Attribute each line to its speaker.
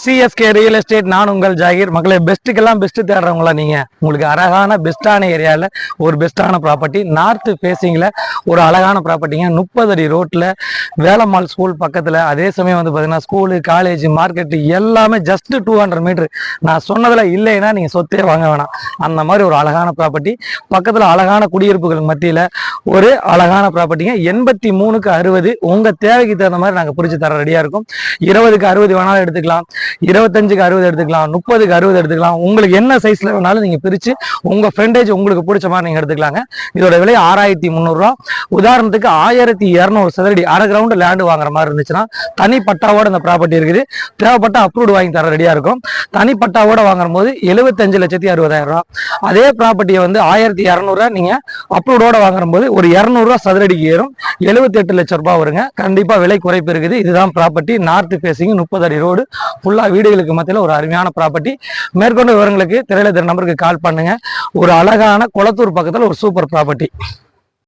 Speaker 1: CSK real estate நான் உங்கள் ஜாகிர். மக்களை பெஸ்ட்டுக்கெல்லாம் பெஸ்ட்டு தேடுறவங்களா நீங்கள் உங்களுக்கு அழகான பெஸ்ட்டான ஏரியாவில் ஒரு பெஸ்ட்டான ப்ராப்பர்ட்டி நார்த்து ஃபேஸிங்கில் ஒரு அழகான ப்ராப்பர்ட்டிங்க முப்பது அடி ரோட்டில் வேலம்மாள் ஸ்கூல் பக்கத்தில். அதே சமயம் வந்து பார்த்தீங்கன்னா ஸ்கூலு காலேஜ் மார்க்கெட்டு எல்லாமே ஜஸ்ட் டூ ஹண்ட்ரட் மீட்ரு நான் சொன்னதில் இல்லைன்னா நீங்கள் சொத்தே வாங்க வேணாம். அந்த மாதிரி ஒரு அழகான ப்ராப்பர்ட்டி பக்கத்தில் அழகான குடியிருப்புகள் மத்தியில் ஒரு அழகான ப்ராப்பர்ட்டிங்க எண்பத்தி மூணுக்கு அறுபது. உங்கள் தேவைக்கு தகுந்த மாதிரி நாங்கள் பிடிச்சி தர ரெடியாக இருக்கும். இருபதுக்கு அறுபது வேணாலும் எடுத்துக்கலாம். இருபத்தஞ்சுக்கு அறுபது எடுத்துக்கலாம் முப்பதுக்கு அறுபது எடுத்துக்கலாம். உங்களுக்கு என்ன சைஸ்ல வேணாலும் நீங்க பிரிச்சு உங்க ஃப்ரெண்டேஜ் உங்களுக்கு பிடிச்ச மாதிரி நீங்க எடுத்துக்கலாங்க. இதோட விலை ஆறாயிரத்தி முந்நூறுரூவா. உதாரணத்துக்கு ஆயிரத்தி இரநூறு சதுரடி அரை கிரவுண்ட் லேண்டு வாங்குற மாதிரி இருந்துச்சுன்னா தனி பட்டாவோட இந்த ப்ராப்பர்ட்டி இருக்குது. தேவைப்பட்ட அப்ரூவ்டு வாங்கி தர ரெடியா இருக்கும். தனி பட்டாவோட போது எழுபத்தஞ்சு லட்சத்தி அறுபதாயிரம் ரூபா. அதே ப்ராப்பர்ட்டியை வந்து ஆயிரத்தி இரநூறுவா நீங்க அப்ரூவ்டோட வாங்குற போது ஒரு இரநூறுவா சதுரடிக்கு ஏறும். எழுபத்தி எட்டு லட்சம் ரூபாய் வருங்க. கண்டிப்பா விலை குறைப்பு இருக்குது. இதுதான் ப்ராப்பர்ட்டி நார்த் ஃபேசிங் முப்பது அடி ரோடு ஃபுல்லாக வீடுகளுக்கு மத்தியில் ஒரு அருமையான ப்ராப்பர்ட்டி மேற்கொண்ட விவரங்களுக்கு திரையில நம்பருக்கு கால் பண்ணுங்க. ஒரு அழகான குளத்தூர் பக்கத்தில் ஒரு சூப்பர் ப்ராப்பர்ட்டி